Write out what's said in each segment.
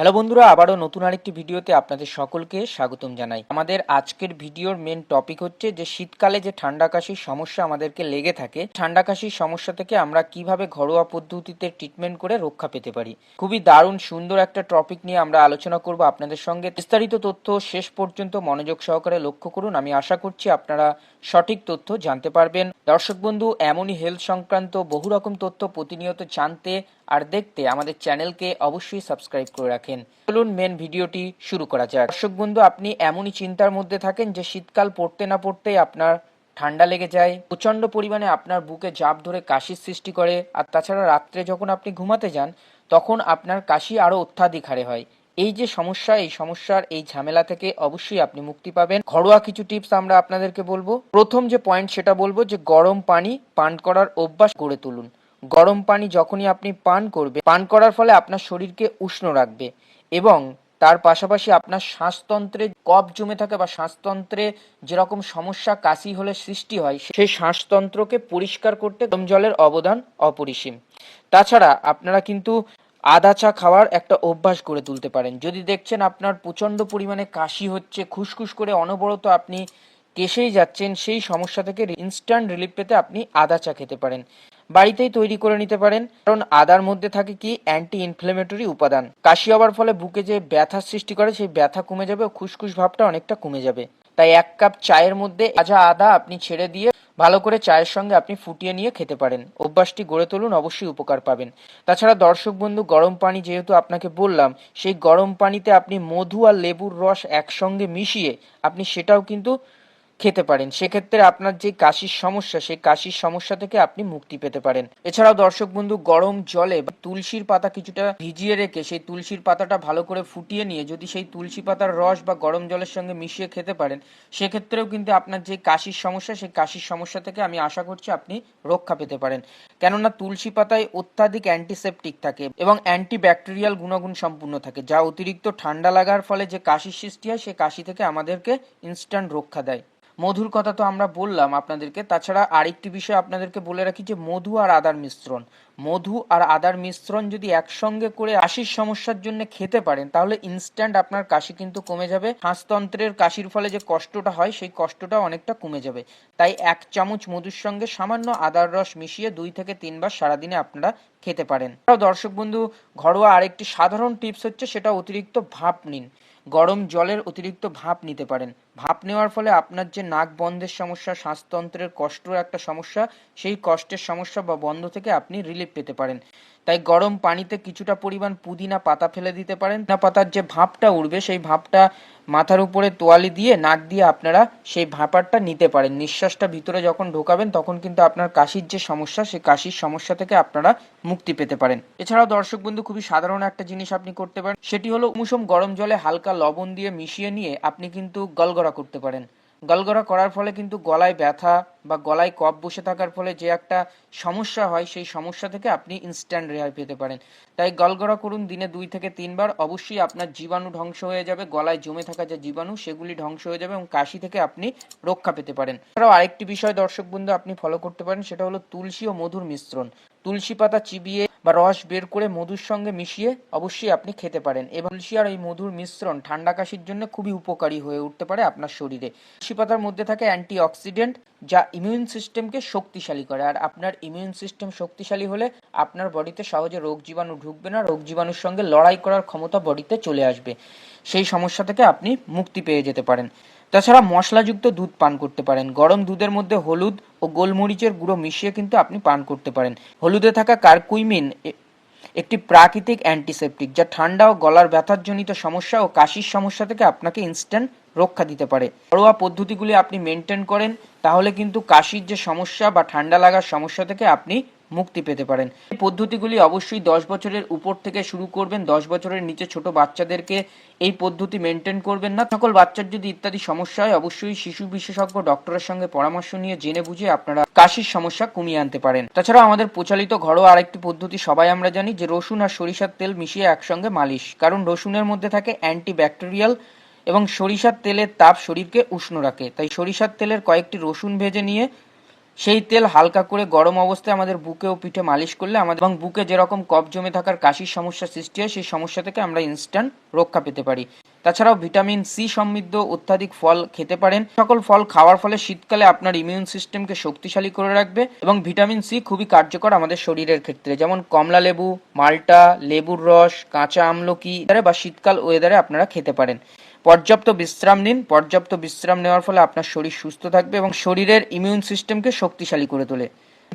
Hello বন্ধুরা, আবারও নতুন আরেকটি ভিডিওতে আপনাদের সকলকে স্বাগতম জানাই। আমাদের আজকের ভিডিওর মেন টপিক হচ্ছে যে শীতকালে যে ঠান্ডা কাশির সমস্যা আমাদেরকে লেগে থাকে ঠান্ডা কাশির সমস্যা থেকে আমরা কীভাবে ঘরোয়া পদ্ধতিতে ট্রিটমেন্ট করে রক্ষা পেতে পারি। খুবই দারুণ, সুন্দর একটা টপিক নিয়ে আমরা আলোচনা করব আপনাদের সঙ্গে। বিস্তারিত তথ্য শেষ পর্যন্ত মনোযোগ সহকারে লক্ষ্য করুন। আমি আশা করছি আপনারা সঠিক তথ্য জানতে পারবেন। দর্শক বন্ধু, এমনই হেলথ সংক্রান্ত বহু রকম তথ্য প্রতিনিয়ত জানতে আর দেখতে আমাদের চ্যানেলকে অবশ্যই সাবস্ক্রাইব করে রাখেন চলুন মেন ভিডিওটি শুরু করা যাক। দর্শক বন্ধু, আপনি এমনই চিন্তার মধ্যে থাকেন যে শীতকাল পড়তে না পড়তেই আপনার ঠান্ডা লেগে যায়, প্রচণ্ড পরিমাণে আপনার বুকে জাপ ধরে কাশির সৃষ্টি করে, আর তাছাড়া রাত্রে যখন আপনি ঘুমাতে যান, তখন আপনার কাশি আরও অত্যাধিক হারে হয়। এই যে সমস্যা, এই সমস্যার এই ঝামেলা থেকে অবশ্যই আপনি মুক্তি পাবেন। ঘরোয়া কিছু টিপস আমরা আপনাদেরকে বলব। প্রথম যে পয়েন্ট সেটা বলব যে গরম পানি পান করার অভ্যাস গড়ে তুলুন। গরম পানি যখনই আপনি পান করবে, পান করার ফলে আপনার শরীরকে উষ্ণ রাখবে এবং তার পাশাপাশি আপনার শ্বাসতন্ত্রে কফ জমে থাকে বা শ্বাসতন্ত্রে যেরকম সমস্যা, কাশি হলে সৃষ্টি হয়, সেই শ্বাসতন্ত্রকে পরিষ্কার করতে গরম জলের অবদান অপরিসীম। তাছাড়া আপনারা কিন্তু আদা চা খাওয়ার একটা অভ্যাস গড়ে তুলতে পারেন। যদি দেখছেন আপনার প্রচণ্ড পরিমাণে কাশি হচ্ছে, খুসখুস করে অনবরত আপনি কেসেই যাচ্ছেন, সেই সমস্যা থেকে ইনস্ট্যান্ট রিলিফ পেতে আপনি আদা চা খেতে পারেন। বাড়িতেই তৈরি করে নিতে পারেন। কারণ আদার মধ্যে থাকে কি? অ্যান্টি ইনফ্লেমেটরি উপাদান। কাশি হওয়ার ফলে বুকে যে ব্যথার সৃষ্টি করে, সেই ব্যথা কমে যাবে ও খুসখুস ভাবটা অনেকটা কমে যাবে। তাই এক কাপ চায়ের মধ্যে আজা আদা আপনি ছেড়ে দিয়ে ভালো করে চায়ের সঙ্গে আপনি ফুটিয়ে নিয়ে খেতে পারেন। অভ্যাসটি গড়ে তুলুন, অবশ্যই উপকার পাবেন। তাছাড়া দর্শক বন্ধু, গরম পানি যেহেতু আপনাকে বললাম, সেই গরম পানিতে আপনি মধু আর লেবুর রস একসঙ্গে মিশিয়ে আপনি সেটাও কিন্তু খেতে পারেন। সেক্ষেত্রে আপনার যে কাশির সমস্যা, সেই কাশির সমস্যা থেকে আপনি মুক্তি পেতে পারেন। এছাড়াও দর্শক বন্ধু, গরম জলে তুলসীর পাতা কিছুটা ভিজিয়ে রেখে সেই তুলসীর পাতাটা ভালো করে ফুটিয়ে নিয়ে যদি সেই তুলসী পাতার রস বা গরম জলের সঙ্গে মিশিয়ে খেতে পারেন, সেক্ষেত্রেও কিন্তু আপনার যে কাশির সমস্যা, সেই কাশির সমস্যা থেকে আমি আশা করছি আপনি রক্ষা পেতে পারেন। কেননা তুলসী পাতায় অত্যাধিক অ্যান্টিসেপটিক থাকে এবং অ্যান্টিব্যাকটেরিয়াল গুণাগুণ সম্পূর্ণ থাকে, যা অতিরিক্ত ঠান্ডা লাগার ফলে যে কাশির সৃষ্টি হয় সেই কাশি থেকে আমাদেরকে ইনস্ট্যান্ট রক্ষা দেয়। মধুর কথা তো আমরা বললাম আপনাদেরকে। তাছাড়া আরেকটি বিষয় আপনাদেরকে বলে রাখি যে, মধু আর আদার মিশ্রণ। মধু আর আদার মিশ্রণ যদি একসঙ্গে করে কাশির সমস্যার জন্য খেতে পারেন, তাহলে ইনস্ট্যান্ট আপনার কাশি কিন্তু কমে যাবে। শ্বাসতন্ত্রের কাশির ফলে যে কষ্টটা হয়, সেই কষ্টটা অনেকটা কমে যাবে। তাই এক চামচ মধুর সঙ্গে সামান্য আদার রস মিশিয়ে দুই থেকে তিনবার সারাদিনে আপনারা খেতে পারেন। দর্শক বন্ধু, ঘরোয়া আরেকটি সাধারণ টিপস হচ্ছে, সেটা অতিরিক্ত ভাপ নিন। গরম জলের অতিরিক্ত ভাপ নিতে পারেন। ভাপ নেওয়ার ফলে আপনার যে নাক বন্ধের সমস্যা, শ্বাসতন্ত্রের কষ্ট একটা সমস্যা, সেই কষ্টের সমস্যা বা বন্ধ থেকে আপনি রিলিফ পেতে পারেন। তাই গরম পানিতে কিছুটা পরিমাণ পুদিনা পাতা ফেলে দিতে পারেন। না পাতার যে ভাপটা উঠবে সেই ভাপটা মাথার উপরে তোয়ালি দিয়ে, নাক দিয়ে আপনারা সেই ভাপারটা নিতে পারেন। নিঃশ্বাসটা ভিতরে যখন ঢোকাবেন, তখন কিন্তু আপনার কাশির যে সমস্যা, সেই কাশির সমস্যা থেকে আপনারা মুক্তি পেতে পারেন। এছাড়াও দর্শক বন্ধু, খুবই সাধারণ একটা জিনিস আপনি করতে পারেন। সেটি হলো কুসুম গরম জলে হালকা লবণ দিয়ে মিশিয়ে নিয়ে আপনি কিন্তু গলগড়া করতে পারেন। গলগড়া করার ফলে কিন্তু গলায় ব্যথা বা গলায় কফ বসে থাকার ফলে যে একটা সমস্যা হয়, সেই সমস্যা থেকে আপনি ইনস্ট্যান্ট রেহাই পেতে পারেন। তাই গলগড়া করুন দিনে দুই থেকে তিনবার। অবশ্যই আপনার জীবাণু ধ্বংস হয়ে যাবে, গলায় জমে থাকা যে জীবাণু, সেগুলি ধ্বংস হয়ে যাবে এবং কাশি থেকে আপনি রক্ষা পেতে পারেন। এছাড়াও আরেকটি বিষয় দর্শক বন্ধু, আপনি ফলো করতে পারেন, সেটা হলো তুলসী ও মধুর মিশ্রণ। তুলসী পাতা চিবিয়ে বা রস বের করে মধুর সঙ্গে মিশিয়ে অবশ্যই আপনি খেতে পারেন। এবং তুলসী আর এই মধুর মিশ্রণ ঠান্ডা কাশির জন্য খুবই উপকারী হয়ে উঠতে পারে আপনার শরীরে। তুলসী পাতার মধ্যে থাকে অ্যান্টি অক্সিডেন্ট যা ইমিউন সিস্টেমকে শক্তিশালী করে। আর আপনার ইমিউন সিস্টেম শক্তিশালী হলে আপনার বডিতে সহজে রোগ জীবাণু ঢুকবে না রোগ জীবাণুর সঙ্গে লড়াই করার ক্ষমতা বডিতে চলে আসবে। সেই সমস্যা থেকে আপনি মুক্তি পেয়ে যেতে পারেন। তাছাড়া মশলাযুক্ত দুধ পান করতে পারেন। গরম দুধের মধ্যে হলুদ ও গোলমরিচের গুঁড়ো মিশিয়ে কিন্তু আপনি পান করতে পারেন। হলুদে থাকা কার্কুইমিন একটি প্রাকৃতিক অ্যান্টিসেপটিক যা ঠান্ডা ও গলার ব্যথার জনিত সমস্যা ও কাশির সমস্যা থেকে আপনাকে ইনস্ট্যান্ট রক্ষা দিতে পারে। ঘরোয়া পদ্ধতিগুলি আপনি মেনটেন করেন, তাহলে কিন্তু কাশির যে সমস্যা বা ঠান্ডা লাগার সমস্যা থেকে আপনি মুক্তি পেতে পারেন। এই পদ্ধতিগুলি অবশ্যই দশ বছরের উপর থেকে শুরু করবেন। দশ বছরের নিচে ছোট বাচ্চাদেরকে এই পদ্ধতি মেনটেন করবেন না। সকল বাচ্চার যদি ইত্যাদি সমস্যা হয়, অবশ্যই শিশু বিশেষজ্ঞ ডক্টরের সঙ্গে পরামর্শ নিয়ে জেনে বুঝে আপনারা কাশির সমস্যা কমিয়ে আনতে পারেন। তাছাড়া আমাদের প্রচলিত ঘরোয়া আরেকটি পদ্ধতি সবাই আমরা জানি, যে রসুন আর সরিষার তেল মিশিয়ে একসঙ্গে মালিশ। কারণ রসুনের মধ্যে থাকে অ্যান্টি ব্যাকটেরিয়াল এবং সরিষার তেলের তাপ শরীরকে উষ্ণ রাখে। তাই সরিষার তেলের কয়েকটি রসুন ভেজে নিয়ে সেই তেল হালকা করে গরম অবস্থায় আমাদের বুকে ও পিঠে মালিশ করলে আমাদের এবং বুকে যেরকম কফ জমে থাকার কাশির সমস্যা সৃষ্টি হয়, সেই সমস্যা থেকে আমরা ইনস্ট্যান্ট রক্ষা পেতে পারি। তাছাড়াও ভিটামিন সি সমৃদ্ধ অত্যাধিক ফল খেতে পারেন। সকল ফল খাওয়ার ফলে শীতকালে আপনার ইমিউন সিস্টেমকে শক্তিশালী করে রাখবে এবং ভিটামিন সি খুবই কার্যকর আমাদের শরীরের ক্ষেত্রে। যেমন কমলা লেবু, মাল্টা, লেবুর রস, কাঁচা আমলকি বা শীতকাল ওয়েদারে আপনারা খেতে পারেন। পর্যাপ্ত বিশ্রাম নিন। পর্যাপ্ত বিশ্রাম নেওয়ার ফলে আপনার শরীর সুস্থ থাকবে এবং শরীরের ইমিউন সিস্টেমকে শক্তিশালী করে তোলে।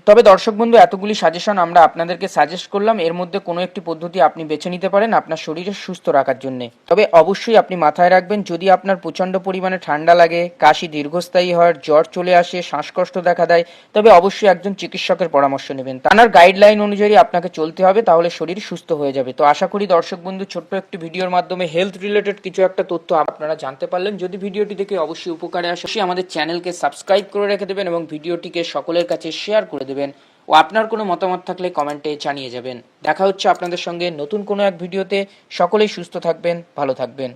তবে দর্শক বন্ধু, এতগুলি সাজেশন আমরা আপনাদেরকে সাজেস্ট করলাম। এর মধ্যে কোনো একটি পদ্ধতি আপনি বেছে নিতে পারেন আপনার শরীরে সুস্থ রাখার জন্য। তবে অবশ্যই আপনি মাথায় রাখবেন, যদি আপনার প্রচণ্ড পরিমাণে ঠান্ডা লাগে, কাশি দীর্ঘস্থায়ী হয়, জ্বর চলে আসে, শ্বাসকষ্ট দেখা দেয়, তবে অবশ্যই একজন চিকিৎসকের পরামর্শ নেবেন। তার গাইডলাইন অনুযায়ী আপনাকে চলতে হবে, তাহলে শরীর সুস্থ হয়ে যাবে। তো আশা করি দর্শক বন্ধু, ছোট্ট একটি ভিডিওর মাধ্যমে হেলথ রিলেটেড কিছু একটা তথ্য আপনারা জানতে পারলেন। যদি ভিডিওটি দেখে অবশ্যই উপকারে আসে আমাদের চ্যানেলকে সাবস্ক্রাইব করে রেখে দেবেন এবং ভিডিওটিকে সকলের কাছে শেয়ার করে দেবেন ও আপনার কোনো মতামত থাকলে কমেন্টে জানিয়ে যাবেন। দেখা হচ্ছে আপনাদের সঙ্গে নতুন কোনো এক ভিডিওতে। সকলেই সুস্থ থাকবেন, ভালো থাকবেন।